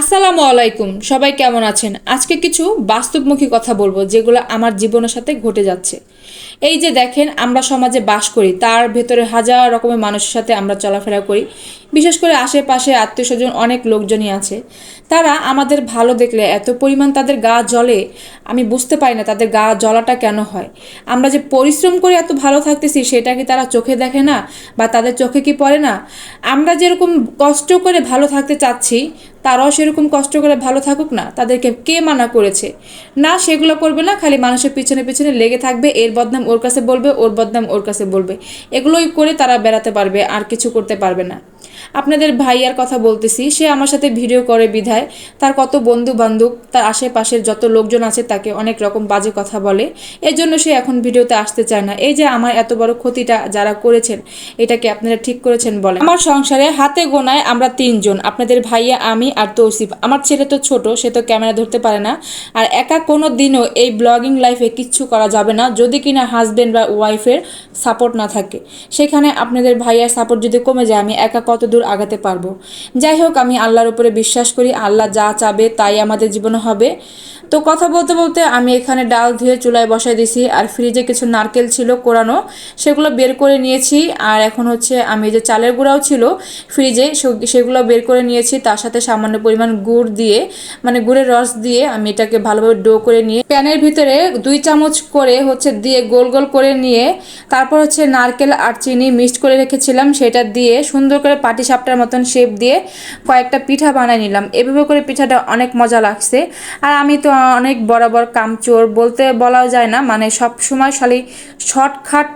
আসসালামু আলাইকুম, সবাই কেমন আছেন? আজকে কিছু বাস্তবমুখী কথা বলব যেগুলো আমার জীবনের সাথে ঘটে যাচ্ছে। এই যে দেখেন, আমরা সমাজে বাস করি, তার ভেতরে হাজার রকমের মানুষের সাথে আমরা চলাফেরা করি। বিশেষ করে আশেপাশে আত্মীয় স্বজন, অনেক লোকজনই আছে। তারা আমাদের ভালো দেখলে এত পরিমাণ তাদের গা জ্বলে, আমি বুঝতে পারি না তাদের গা জ্বলাটা কেন হয়। আমরা যে পরিশ্রম করে এত ভালো থাকতেছি, সেটা কি তারা চোখে দেখে না? বা তাদের চোখে কি পড়ে না? আমরা যেরকম কষ্ট করে ভালো থাকতে চাচ্ছি তারাও সেরকম কষ্ট করে ভালো থাকুক না, তাদেরকে কে মানা করেছে? না, সেগুলো করবে না, খালি মানুষের পিছনে পিছনে লেগে থাকবে, এর বদনাম ওর কাছে বলবে, ওর বদনাম ওর কাছে বলবে। এগুলোই করে তারা বেড়াতে পারবে, আর কিছু করতে পারবে না। আপনাদের ভাইয়ার কথা বলতেছি, সে আমার সাথে ভিডিও করে বিধায়। তার কত বন্ধু বান্ধব তার আশেপাশের যত লোকজন আছে তাকে অনেক রকম বাজে কথা বলে। এর জন্য সে এখন ভিডিওতে আসতে চায় না। এই যে আমার এত বড় ক্ষতিটা যারা করেছেন, এটাকে আপনারা ঠিক করেছেন বলে আমার সংসারে হাতে গোনায় আমরা তিনজন, আপনাদের ভাইয়া, আমি আর তৌসিফ। আমার ছেলে তো ছোট, সে তো ক্যামেরা ধরতে পারে না। আর একা কোনো দিনও এই ব্লগিং লাইফে কিচ্ছু করা যাবে না, যদি কিনা হাজবেন্ড বা ওয়াইফের সাপোর্ট না থাকে। সেখানে আপনাদের ভাইয়ার সাপোর্ট যদি কমে যায়, আমি একা কত দূর আগাতে পারব। যাই হোক আমি আল্লাহর উপরে বিশ্বাস করি, আল্লাহ যা চাবে তাই আমাদের জীবনে হবে। তো কথা বলতে বলতে আমি এখানে ডাল ধুয়ে চুলায় বসাই দিয়েছি আর ফ্রিজে কিছু নারকেল ছিল, কোরানো, সেগুলো বের করে নিয়েছি। আর এখন হচ্ছে আমি যে চালের গুঁড়াও ছিল ফ্রিজে সেগুলো বের করে নিয়েছি। তার সাথে সামান্য পরিমাণ গুড় দিয়ে মানে গুড়ের রস দিয়ে আমি এটাকে ভালোভাবে ডো করে নিয়ে, প্যানের ভিতরে দুই চামচ করে হচ্ছে দিয়ে গোল গোল করে নিয়ে, তারপর হচ্ছে নারকেল আর চিনি মিক্সড করে রেখেছিলাম। সেটা দিয়ে সুন্দর করে পাটি সাপটার মতন শেপ দিয়ে কয়েকটা পিঠা বানিয়ে নিলাম। এভাবে করে পিঠাটা অনেক মজা লাগছে। আর আমি তো অনেক বরাবর কামচোর, বলতে বলাও যায় না মানে সব সময় শালি শর্টকাট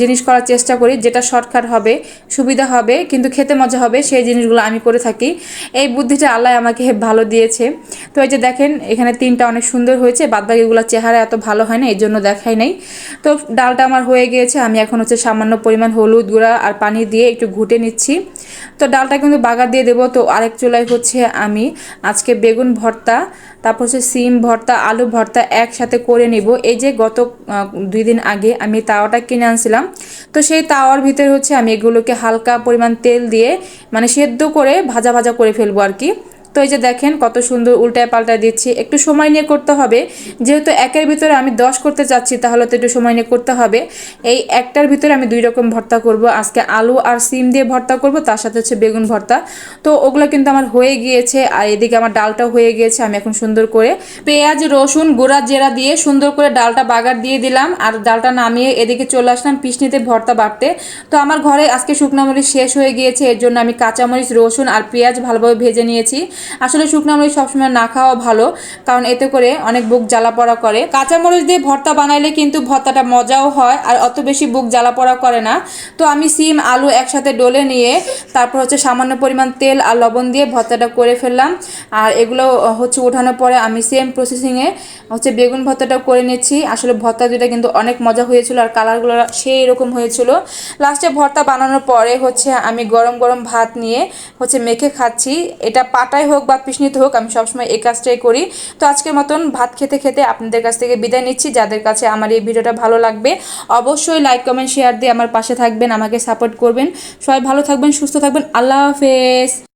জিনিস করার চেষ্টা করি, যেটা শর্টকাট হবে, সুবিধা হবে, কিন্তু খেতে মজা হবে, সেই জিনিসগুলো আমি করে থাকি। এই বুদ্ধিটা আল্লাহ আমাকে ভালো দিয়েছে। তো এই যে দেখেন, এখানে তিনটা অনেক সুন্দর হয়েছে, বাদবাকিগুলো চেহারা এত ভালো হয় না, এই জন্য দেখাই নাই। তো ডালটা আমার হয়ে গিয়েছে, আমি এখন হচ্ছে সামান্য পরিমাণ হলুদ গুঁড়া আর পানি দিয়ে একটু ঘুটে নিচ্ছি। তো ডালটা কিন্তু বাগার দিয়ে দেবো, তো আরেক চুলায় হচ্ছে আমি আজকে বেগুন ভর্তা, তারপর হচ্ছে সিম ভর্তা, আলু ভর্তা একসাথে করে নিব। এই যে গত দুই দিন আগে আমি তাওয়াটা কিনে আনছিলাম তো সেই তাওয়ার ভিতরে হচ্ছে আমি এগুলোকে হালকা পরিমাণ তেল দিয়ে মানে সেদ্ধ করে ভাজা ভাজা করে ফেলব আর কি। তো এই যে দেখেন কত সুন্দর উল্টায় পাল্টায় দিচ্ছি। একটু সময় নিয়ে করতে হবে। যেহেতু একের ভিতরে আমি দশ করতে চাচ্ছি, তাহলে তো একটু সময় নিয়ে করতে হবে। এই একটার ভিতরে আমি দুই রকম ভর্তা করব। আজকে আলু আর সিম দিয়ে ভর্তা করব, তার সাথে হচ্ছে বেগুন ভর্তা। তো ওগুলো কিন্তু আমার হয়ে গিয়েছে, আর এদিকে আমার ডালটাও হয়ে গিয়েছে, আমি এখন সুন্দর করে পেঁয়াজ, রসুন, গোড়া, জেরা দিয়ে সুন্দর করে ডালটা বাগার দিয়ে দিলাম, আর ডালটা নামিয়ে এদিকে চলে আসলাম পিসনিতে ভর্তা বাড়তে। তো আমার ঘরে আজকে শুকনো মরিচ শেষ হয়ে গিয়েছে, এর জন্য আমি কাঁচামরিচ, রসুন আর পেঁয়াজ ভালোভাবে ভেজে নিয়েছি। আসলে শুকনো মরিচ সবসময় না খাওয়া ভালো, কারণ এতে করে অনেক বুক জ্বালা পড়া করে। কাঁচামরিচ দিয়ে ভর্তা বানাইলে কিন্তু ভর্তাটা মজাও হয়, আর অত বেশি বুক জ্বালা পড়া করে না। তো আমি সিম, আলু একসাথে ডলে নিয়ে, তারপর হচ্ছে সামান্য পরিমাণ তেল আর লবণ দিয়ে ভর্তাটা করে ফেললাম। আর এগুলো হচ্ছে ওঠানোর পরে আমি সেম প্রসেসিংয়ে হচ্ছে বেগুন ভর্তাটা করে নিচ্ছি। আসলে ভর্তা দুটা কিন্তু অনেক মজা হয়েছিল আর কালারগুলো সেই রকম হয়েছিল। লাস্টে ভর্তা বানানোর পরে হচ্ছে আমি গরম গরম ভাত নিয়ে হচ্ছে মেখে খাচ্ছি। এটা পাটাই হোক বা পিসনিতে হোক, আমি সবসময় এই কাজটাই করি। তো আজকের মতন ভাত খেতে খেতে আপনাদের কাছ থেকে বিদায় নিচ্ছি। যাদের কাছে আমার এই ভিডিওটা ভালো লাগবে, অবশ্যই লাইক, কমেন্ট, শেয়ার দিয়ে আমার পাশে থাকবেন, আমাকে সাপোর্ট করবেন। সবাই ভালো থাকবেন, সুস্থ থাকবেন। আল্লাহ হাফেজ।